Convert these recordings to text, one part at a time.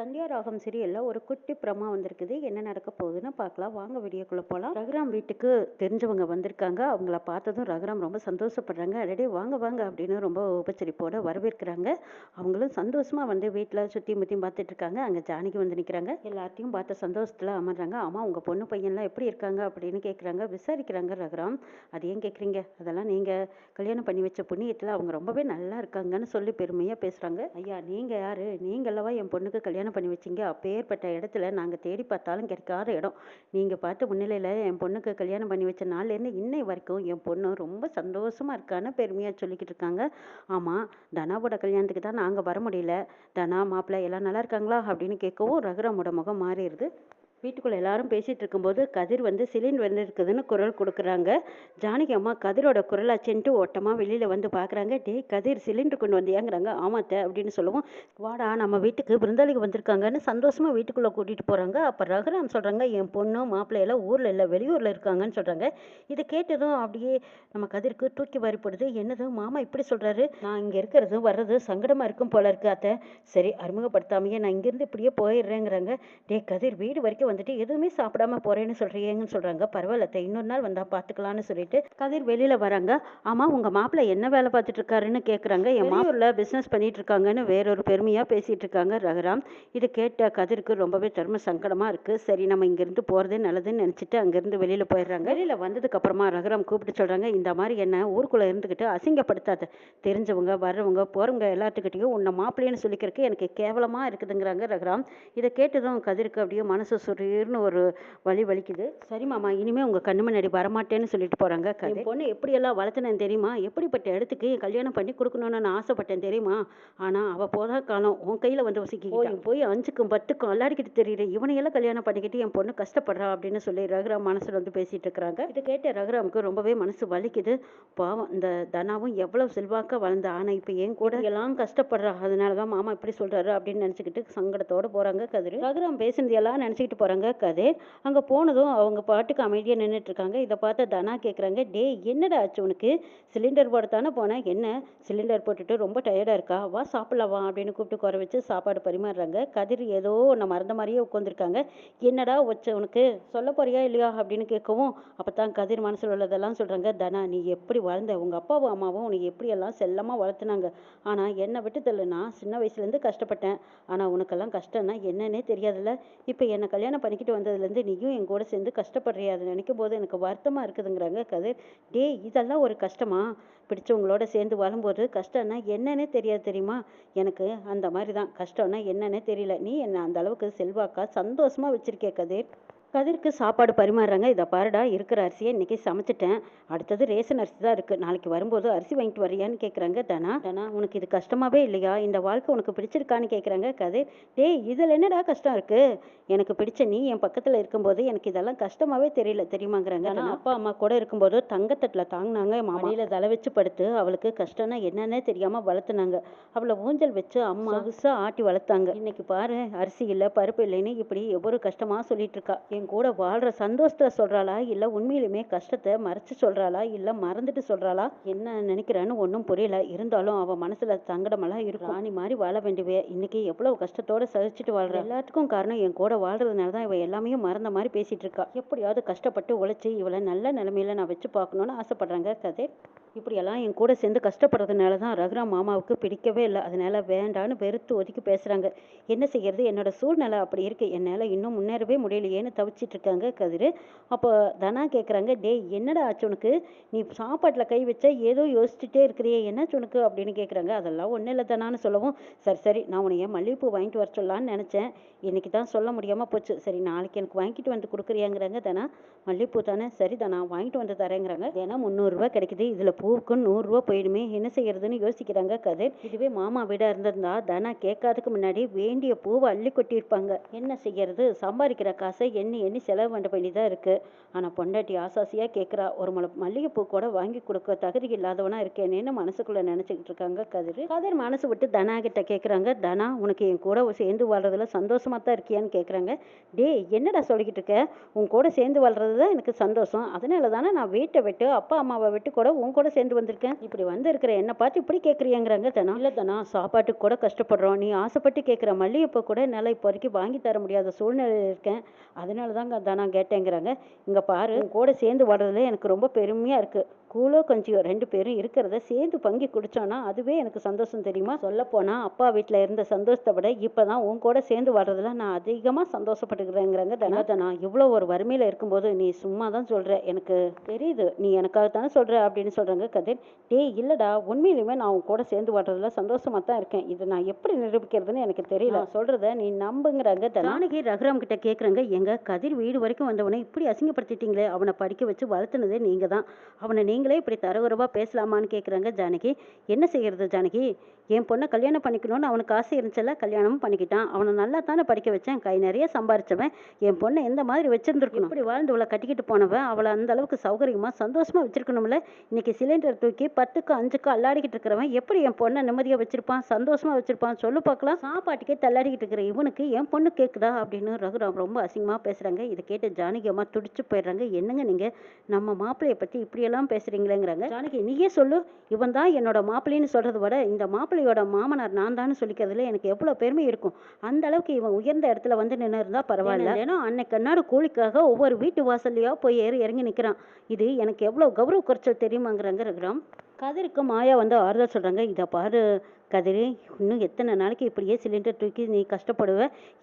சந்தியா ராகம் சீரியலில் ஒரு குட்டி பிரமா வந்திருக்குது. என்ன நடக்க போகுதுன்னு பார்க்கலாம். வாங்க வீடியோக்குள்ளே போகலாம் ரகுராம் வீட்டுக்கு தெரிஞ்சவங்க வந்திருக்காங்க. அவங்கள பார்த்ததும் ரகுராம் ரொம்ப சந்தோஷப்படுறாங்க. அடடே வாங்க வாங்க அப்படின்னு ரொம்ப உபச்சரிப்போட வரவேற்கிறாங்க. அவங்களும் சந்தோஷமாக வந்து வீட்டில் சுற்றி முற்றியும் பார்த்துட்டு இருக்காங்க. அங்கே ஜானகி வந்து நிற்கிறாங்க எல்லாத்தையும் பார்த்த சந்தோஷத்தில் அமர்றாங்க. ஆமாம் உங்கள் பொண்ணு பையன்லாம் எப்படி இருக்காங்க? அப்படின்னு கேட்குறாங்க விசாரிக்கிறாங்க ரகுராம். அது ஏன் கேட்குறீங்க அதெல்லாம் நீங்கள் கல்யாணம் பண்ணி வச்ச புண்ணியத்தில் அவங்க ரொம்பவே நல்லா இருக்காங்கன்னு சொல்லி பெருமையாக பேசுகிறாங்க ஐயா நீங்கள் யார்? நீங்களவா என் பொண்ணுக்கு கல்யாணம் பண்ணி வச்சீங்க? அப்பேற்பட்ட இடத்துல நாங்கள் தேடி பார்த்தாலும் கிடைக்காத இடம். நீங்கள் பார்த்த முன்னிலையில் என் பொண்ணுக்கு கல்யாணம் பண்ணி வச்ச நாள்லேருந்து இன்னை வரைக்கும் என் பொண்ணு ரொம்ப சந்தோஷமாக இருக்கான்னு பெருமையாக சொல்லிக்கிட்டு இருக்காங்க. ஆமாம் தனாவோட கல்யாணத்துக்கு தான் நாங்கள் வர முடியல. தனா மாப்பிள்ளை எல்லாம் நல்லா இருக்காங்களா? அப்படின்னு கேட்கவும் ரகுராமோட முகம் மாறிடுது. வீட்டுக்குள்ளே எல்லாரும் பேசிகிட்டு இருக்கும்போது கதிர் வந்து சிலிண்டர் வந்து இருக்குதுன்னு குரல் கொடுக்குறாங்க. ஜானகி அம்மா கதிரோட குரலாச்சேன்ட்டு ஓட்டமாக வெளியில் வந்து பார்க்குறாங்க டேய் கதிர் சிலிண்டர் கொண்டு வந்தியாங்கிறாங்க. ஆமாத்த அப்படின்னு சொல்லுவோம். வாடா நம்ம வீட்டுக்கு விருந்தாளிக்கு வந்திருக்காங்கன்னு சந்தோஷமாக வீட்டுக்குள்ளே கூட்டிகிட்டு போகிறாங்க அப்போ ரகுராம் சொல்கிறாங்க என் பொண்ணு மாப்பிள்ளையெல்லாம் ஊரில் இல்லை வெளியூரில் இருக்காங்கன்னு சொல்கிறாங்க இதை கேட்டதும் அப்படியே நம்ம கதிருக்கு தூக்கி வரிப்படுது. என்னது மாமா இப்படி சொல்கிறாரு நான் இங்கே இருக்கிறது வர்றது சங்கடமாக இருக்கும் போல இருக்கு அத்தை. சரி அறிமுகப்படுத்தாமையே நான் இங்கேருந்து இப்படியே போயிடுறேங்கிறாங்க. டே கதிர் வீடு வரைக்கும் வந்துட்டு எதுவுமே சாப்பிடாம போறேன்னு சொல்றீங்கன்னு சொல்றாங்க. பரவாயில்ல இன்னொரு நாள் வந்தா பாத்துக்கலாம்னு சொல்லிட்டு கதிர் வெளியில வராங்க. ஆமா உங்க மாப்பிள்ளை என்ன வேலை பார்த்துட்டு இருக்காருன்னு கேக்குறாங்க. என் மாயூர்ல பிசினஸ் பண்ணிட்டு இருக்காங்கன்னு வேறொரு பெருமையா பேசிட்டு இருக்காங்க ரகுராம். இது கேட்ட கதிருக்கு ரொம்பவே தர்ம சங்கடமா இருக்கு. சரி நம்ம இங்க இருந்து போறதே நல்லதுன்னு நினைச்சிட்டு அங்க இருந்து வெளியில போயிடுறாங்க. வெளியில வந்ததுக்கு அப்புறமா ரகுராம் கூப்பிட்டு சொல்றாங்க இந்த மாதிரி என்ன ஊருக்குள்ள இருந்துகிட்டு அசிங்கப்படுத்தாத. தெரிஞ்சவங்க வர்றவங்க போறவங்க எல்லாத்துக்கிட்டையும் உன்னை மாப்பிள்ளைன்னு சொல்லிக்கிறதுக்கு எனக்கு கேவலமா இருக்குதுங்கிறாங்க ரகுராம். இதை கேட்டதும் கதிருக்கு அப்படியே மனசு சுரீர்னு ஒரு வலி வலிக்குது. சரி மாமா இனிமே உங்க கண்ணு முன்னாடி வரமாட்டேன்னு சொல்லிட்டு போறாங்க கதை. பொண்ணு எப்படியெல்லாம் வளர்த்துனேன் தெரியுமா? எப்படிப்பட்ட இடத்துக்கு கல்யாணம் பண்ணி கொடுக்கணும்னு நான் ஆசைப்பட்டேன் தெரியுமா? ஆனா அவ போதா காலம் உன் கையில வந்து வசிக்க போய் அஞ்சுக்கும் பத்துக்கும் அல்லாடிக்கிட்டு தெரியல இவனையெல்லாம் கல்யாணம் பண்ணிக்கிட்டு என் பொண்ணு கஷ்டப்படுறா அப்படின்னு சொல்லி ரகுராம் மனசுல வந்து பேசிட்டு இருக்கிறாங்க. இதை கேட்ட ரகுராமுக்கு ரொம்பவே மனசு வலிக்குது. பாவம் இந்த தனாவும் எவ்வளவு செல்வாக்கா வளர்ந்த ஆனா இப்ப ஏன் கூட எல்லாம் கஷ்டப்படுறா. அதனாலதான் மாமா இப்படி சொல்றாரு அப்படின்னு நினைச்சுக்கிட்டு சங்கடத்தோட போறாங்க கதிர். ரகுராம் பேசுனது எல்லாம் நினைச்சுக்கிட்டு போகிறாங்க கதிர். அங்கே போனதும் அவங்க பாட்டுக்கு அமைதியாக நின்றுட்டுருக்காங்க இதை பார்த்து தனா கேட்குறாங்க டேய் என்னடா ஆச்சு உனக்கு? சிலிண்டர் போட தானே போனேன் என்ன? சிலிண்டர் போட்டுட்டு ரொம்ப டயர்டாக இருக்கா? வா சாப்பிடலாம் வா அப்படின்னு கூப்பிட்டு குறை வச்சு சாப்பாடு பரிமாறுறாங்க. கதிர் ஏதோ ஒன்று மறந்த மாதிரியே உட்காந்துருக்காங்க என்னடா வச்ச உனக்கு? சொல்ல போறியா இல்லையா? அப்படின்னு கேட்கவும் அப்பதான் கதிர் மனசில் உள்ளதெல்லாம் சொல்கிறாங்க தனா நீ எப்படி வளர்ந்த உங்கள் அப்பாவும் அம்மாவும் உனக்கு எப்படியெல்லாம் செல்லமாக வளர்த்துனாங்க ஆனால் என்னை விட்டு தள்ளு நான் சின்ன வயசுலேருந்து கஷ்டப்பட்டேன். ஆனால் உனக்கெல்லாம் கஷ்டம்னா என்னன்னே தெரியாதுல்ல? இப்போ என்னை கல்யாணம் பண்ணிக்கிட்டு வந்ததுலேருந்து நீயும் என் கூட சேர்ந்து கஷ்டப்படுறியா அதை நினைக்கும் போது எனக்கு வருத்தமாக இருக்குதுங்கிறாங்க கதிர். டேய் இதெல்லாம் ஒரு கஷ்டமா? பிடிச்சவங்களோட சேர்ந்து வரும்போது கஷ்டம்னா என்னன்னே தெரியாது தெரியுமா? எனக்கு அந்த மாதிரி தான். கஷ்டம்னா என்னன்னே தெரியல. நீ என்னை அந்த அளவுக்கு செல்வாக்கா? சந்தோஷமா வச்சிருக்கே கதிர். கதிருக்கு சாப்பாடு பரிமாறுறாங்க. இதை பாருடா இருக்கிற அரிசியை இன்னைக்கு சமைச்சிட்டேன். அடுத்தது ரேஷன் அரிசி தான் இருக்கு. நாளைக்கு வரும்போது அரிசி வாங்கிட்டு வரியான்னு கேட்குறாங்க தனா. தனா உனக்கு இது கஷ்டமாவே இல்லையா? இந்த வாழ்க்கை உனக்கு பிடிச்சிருக்கான்னு கேட்குறாங்க கதிர். டேய் இதில் என்னடா கஷ்டம் இருக்கு? எனக்கு பிடிச்ச நீ என் பக்கத்தில் இருக்கும்போது எனக்கு இதெல்லாம் கஷ்டமாவே தெரியல தெரியுமாங்கிறாங்க ஆனால் அப்பா அம்மா கூட இருக்கும்போது தங்கத்தட்டில் தாங்கினாங்க மாடியில் தலை வச்சு படுத்து அவளுக்கு கஷ்டம்னா என்னன்னே தெரியாமல் வளர்த்துனாங்க அவளை ஊஞ்சல் வச்சு அம்மா புதுசாக ஆட்டி வளர்த்தாங்க. இன்னைக்கு பாரு அரிசி இல்லை பருப்பு இல்லைன்னு இப்படி எவ்வளோ கஷ்டமாக சொல்லிட்டு இருக்கா. என் கூட வாழ்கிற சந்தோஷத்தை சொல்கிறாளா இல்லை உண்மையிலுமே கஷ்டத்தை மறைச்சு சொல்கிறாளா இல்லை மறந்துட்டு சொல்கிறாளா என்ன நினைக்கிறான்னு ஒன்றும் புரியல. இருந்தாலும் அவள் மனசில் சங்கடமெல்லாம் இருக்கும். ராணி மாதிரி வாழ வேண்டியவே. இன்னைக்கு எவ்வளோ கஷ்டத்தோட சகிச்சுட்டு வாழ்ற. எல்லாத்துக்கும் காரணம் என் கூட வாழ்றதுனாலதான் இவ எல்லாமே மறந்த மாதிரி பேசிட்டு இருக்கா. எப்படியாவது கஷ்டப்பட்டு உழைச்சி இவளை நல்ல நிலைமையில நான் வச்சு பார்க்கணுன்னு ஆசைப்படுறாங்க கதை இப்படியெல்லாம் என் கூட சேர்ந்து கஷ்டப்படுறதுனால தான் ரகுராம் மாமாவுக்கு பிடிக்கவே இல்லை. அதனால வேண்டான்னு வெறுத்து ஒதுக்கி பேசுகிறாங்க என்ன செய்கிறது என்னோட சூழ்நிலை அப்படி இருக்கு. என்னால் இன்னும் முன்னேறவே முடியலையேன்னு தவிச்சிட்டு இருக்காங்க கதிர். அப்போ தனா கேட்குறாங்க டேய் என்னடா ஆச்சு உனக்கு? நீ சாப்பாட்டில் கை வச்சா ஏதோ யோசிச்சுட்டே இருக்கிறியே. என்னாச்சு உனக்கு? அப்படின்னு கேட்குறாங்க அதெல்லாம் ஒன்றும் இல்லை தானான்னு சொல்லவும் சரி சரி நான் உன்னைய மல்லிகைப்பூ வாங்கிட்டு வர சொல்லலான்னு நினச்சேன். இன்னைக்கு தான் சொல்ல முடியாமல் போச்சு. சரி நாளைக்கு எனக்கு வாங்கிட்டு வந்து கொடுக்குறியாங்கிறாங்க தானா. மல்லிகைப்பூ தானே? சரி தானா வாங்கிட்டு வந்து தரேங்கிறாங்க. ஏன்னா முந்நூறுரூவா கிடைக்குது. இதில் பூவுக்கு நூறுரூவா போயிடுமே. என்ன செய்யறதுன்னு யோசிக்கிறாங்க கதிர். இதுவே மாமா வீடா இருந்திருந்தா தனா கேட்காததுக்கு முன்னாடி வேண்டிய பூவை அள்ளி கொட்டியிருப்பாங்க. என்ன செய்யறது? சம்பாதிக்கிற காசை எண்ணி எண்ணி செலவு பண்ண வேண்டியதாக இருக்கு. ஆனா பொண்டாட்டி ஆசாசியா கேட்குறா ஒரு முளை மல்லிகைப்பூ கூட வாங்கி கொடுக்க தகுதி இல்லாதவனா இருக்கேனேன்னு மனசுக்குள்ள நினைச்சுக்கிட்டு இருக்காங்க கதிர்? கதிர் மனசு விட்டு தனா கிட்ட கேட்குறாங்க தனா உனக்கு என் கூட சேர்ந்து வாழ்றதுல சந்தோஷமா தான் இருக்கியான்னு கேட்குறாங்க டேய் என்னடா சொல்லிக்கிட்டு இருக்க? உன் கூட சேர்ந்து வாழ்றது தான் எனக்கு சந்தோஷம். அதனால தானே நான் வீட்டை விட்டு அப்பா அம்மாவை விட்டு கூட உன் கூட சேர்ந்து வந்திருக்கேன்? இப்படி வந்திருக்கிற என்னை பார்த்து இப்படி கேட்குறியங்கிறாங்க தனா. இல்லை தனா சாப்பாட்டுக்கு கூட கஷ்டப்படுறோம். நீ ஆசைப்பட்டு கேட்குற மல்லிகைப்பூ கூட என்னால் இப்போ வரைக்கும் வாங்கி தர முடியாத சூழ்நிலையில் இருக்கேன். அதனால தாங்க தனா கேட்டேங்கிறாங்க. இங்கே பாரு கூட சேர்ந்து வர்றதுல எனக்கு ரொம்ப பெருமையாக இருக்குது கூலோ கொஞ்சம் ரெண்டு பேரும் இருக்கிறத சேர்ந்து பங்கி குடிச்சோன்னா அதுவே எனக்கு சந்தோஷம் தெரியுமா? சொல்லப்போனால் அப்பா வீட்டில் இருந்த சந்தோஷத்தை விட இப்போ தான் உன் கூட சேர்ந்து வர்றதுல நான் அதிகமாக சந்தோஷப்பட்டுக்கிறேங்கிறாங்க தனாதனா இவ்வளோ ஒரு வறுமையில் இருக்கும்போது நீ சும்மா தான் சொல்கிற எனக்கு தெரியுது. நீ எனக்காக தானே சொல்கிற அப்படின்னு சொல்கிறாங்க கதிர். டேய் இல்லைடா. உண்மையிலுமே நான் உன் கூட சேர்ந்து வர்றதுல சந்தோஷமாக தான் இருக்கேன். இதை நான் எப்படி நிரூபிக்கிறதுன்னு எனக்கு தெரியல. சொல்கிறத நீ நம்புங்கிறாங்க ஜானகி ரகுராம் கிட்ட கேட்குறாங்க எங்க கதிர் வீடு வரைக்கும் வந்தவனை இப்படி அசிங்கப்படுத்திட்டீங்களே. அவனை படிக்க வச்சு வளர்த்துனதே நீங்கள் தான் அவனை நீங்களே இப்படி தரகுறவா பேசலாமான்னு கேட்குறாங்க ஜானகி. என்ன செய்யறது ஜானகி? என் பொண்ணை கல்யாணம் பண்ணிக்கணும்னு அவனுக்கு ஆசை இருந்துச்சுல கல்யாணமும் பண்ணிக்கிட்டான். அவனை நல்லா தானே படிக்க வச்சேன். கை நிறைய சம்பாரிச்சவன். என் பொண்ணை எந்த மாதிரி வச்சிருந்துருக்கணும்? இப்படி வாழ்ந்தவளை கட்டிக்கிட்டு போனவன்? அவளை அந்த அளவுக்கு சௌகரியமா சந்தோஷமா வச்சிருக்கணும்ல? இன்னைக்கு சிலிண்டர் தூக்கி பத்துக்கு அஞ்சுக்கு அல்லாடிக்கிட்டு இருக்கிறவன் எப்படி என் பொண்ணை நிம்மதியா வச்சிருப்பான் சந்தோஷமா வச்சிருப்பான் சொல்லு பார்க்கலாம். சாப்பாட்டுக்கே தள்ளாடிக்கிட்டு இருக்கிற இவனுக்கு என் பொண்ணு கேக்குதா அப்படின்னு ரகுராம் ரொம்ப அசிங்கமா பேசுறாங்க. இதை கேட்டு ஜானகி அம்மா துடிச்சு போயிடுறாங்க. என்னங்க நீங்க? நம்ம மாப்பிள்ளைய பத்தி இப்படியெல்லாம் பேசுறீங்களேங்கிறாங்க. ஜானகி நீயே சொல்லு. இவன் தான் என்னோட மாப்பிள்ளைன்னு சொல்றதை விட இந்த மாப்பிள்ளையோட மாமனார் நான் தான் சொல்லிக்கிறதுல எனக்கு எவ்வளவு பெருமை இருக்கும். அந்த அளவுக்கு இவன் உயர்ந்த இடத்துல வந்து நின்று இருந்தா பரவாயில்ல. ஏன்னா அன்னைக்கு அன்னாடு கூலிக்காக ஒவ்வொரு வீட்டு வாசல்லையா போய் ஏறி இறங்கி நிக்கிறான். இது எனக்கு எவ்வளவு கௌரவ குறைச்சல் தெரியுமாங்கிறாங்க ரகுராம். கதிருக்கு மாயா வந்து ஆறுதல் சொல்றாங்க. இதை பாரு கதிரி இன்னும் எத்தனை நாளைக்கு இப்படியே சிலிண்டர் தூக்கி நீ கஷ்டப்படுவ?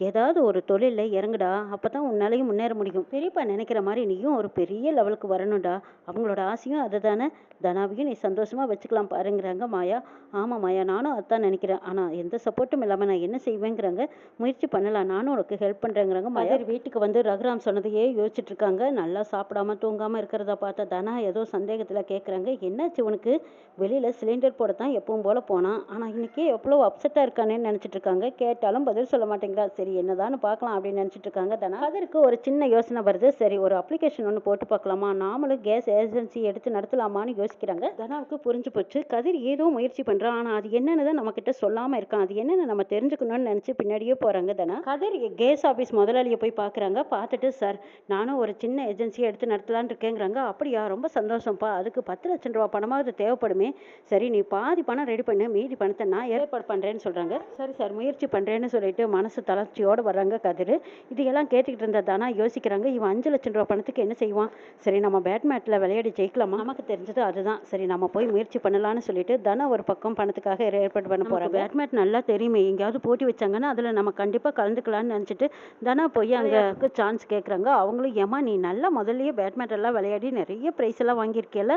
ஏதாவது ஒரு தொழிலில் இறங்குடா அப்போ தான் உன்னாலையும் முன்னேற முடியும். பெரியப்பா நினைக்கிற மாதிரி நீயும் ஒரு பெரிய லெவலுக்கு வரணும்டா. அவங்களோட ஆசையும் அதுதானே. தனாவையும் நீ சந்தோஷமாக வச்சுக்கலாம் பாருங்கிறாங்க மாயா. ஆமாம் மாயா நானும் அதான் நினைக்கிறேன். ஆனால் எந்த சப்போர்ட்டும் இல்லாமல் நான் என்ன செய்வேங்கிறாங்க? முயற்சி பண்ணலாம். நானும் உனக்கு ஹெல்ப் பண்ணுறேங்கிறாங்க மாயா. வீட்டுக்கு வந்து ரகுராம் சொன்னதையே யோசிச்சுட்டு இருக்காங்க. நல்லா சாப்பிடாம தூங்காமல் இருக்கிறத பார்த்தா தனா ஏதோ சந்தேகத்தில் கேட்குறாங்க என்னாச்சு உனக்கு? வெளியில் சிலிண்டர் போட தான் எப்பவும் போல போனான். ஆனால் இன்னைக்கு எவ்வளோ அப்செட்டாக இருக்கானேன்னு நினச்சிட்டு இருக்காங்க. கேட்டாலும் பதில் சொல்ல மாட்டேங்கிறா. சரி என்னதான்னு பார்க்கலாம் அப்படின்னு நினச்சிட்டு இருக்காங்க தனா. அதற்கு ஒரு சின்ன யோசனை வருது. சரி ஒரு அப்ளிகேஷன் ஒன்று போட்டு பார்க்கலாமா? நாமளும் கேஸ் ஏஜென்சி எடுத்து நடத்தலாமான்னு யோசிக்கிறாங்க. தனாவுக்கு புரிஞ்சு போச்சு. கதிர் ஏதோ முயற்சி பண்ணுறான் ஆனால் அது என்னன்னு தான் நம்மக்கிட்ட சொல்லாமல் இருக்கான். அது என்னென்னு நம்ம தெரிஞ்சுக்கணும்னு நினச்சி பின்னாடியே போகிறாங்க தனா. கதிர் கேஸ் ஆஃபீஸ் முதலாளியை போய் பார்க்குறாங்க. பார்த்துட்டு சார் நானும் ஒரு சின்ன ஏஜென்சியை எடுத்து நடத்தலான்னு இருக்கேங்கிறாங்க. அப்படியா? ரொம்ப சந்தோஷம்ப்பா. அதுக்கு பத்து லட்சம் ரூபா பணமாவது தேவைப்படுமே. சரி நீ பாதி பணம் ரெடி பண்ணு. மீதி பணத்தை நான் ஏற்பாடு பண்ணுறேன்னு சொல்கிறாங்க சரி சார் முயற்சி பண்ணுறேன்னு சொல்லிட்டு மனசு தளர்ச்சியோடு வர்றாங்க கதிர். இதையெல்லாம் கேட்டுக்கிட்டு இருந்த தானா யோசிக்கிறாங்க. இவன் அஞ்சு லட்சம் ரூபா பணத்துக்கு என்ன செய்வான்? சரி நம்ம பேட்மேட்டில் விளையாடி ஜெயிக்கலாமா? நமக்கு தெரிஞ்சது அதுதான். சரி நம்ம போய் முயற்சி பண்ணலாம்னு சொல்லிட்டு தனா ஒரு பக்கம் பணத்துக்காக ஏற்பாடு பண்ண போகிறாங்க பேட்மேட் நல்லா தெரியுமே எங்கேயாவது போட்டி வச்சாங்கன்னா அதில் நம்ம கண்டிப்பாக கலந்துக்கலாம்னு நினச்சிட்டு தனா போய் அங்கே சான்ஸ் கேட்குறாங்க அவங்களும் ஏமா நீ நல்லா முதல்லயே பேட்மேட் எல்லாம் விளையாடி நிறைய ப்ரைஸ் எல்லாம் வாங்கியிருக்கேல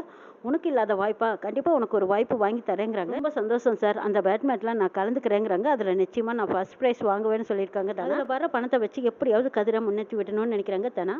உனக்கு இல்லாத வாய்ப்பா? கண்டிப்பாக உனக்கு ஒரு வாய்ப்பு வாங்கி தரேங்கிறாங்க. ரொம்ப சந்தோஷம் சார். அந்த பேட்மேட்லாம் நான் கலந்துக்கிறேங்கிறாங்க. அதில் நிச்சயமாக நான் ஃபர்ஸ்ட் ப்ரைஸ் வாங்குவேன்னு சொல்லியிருக்காங்க அதில் வர பணத்தை வச்சு எப்படியாவது கதிரை முன்னேற்றி விடணும்னு நினைக்கிறாங்க தனா.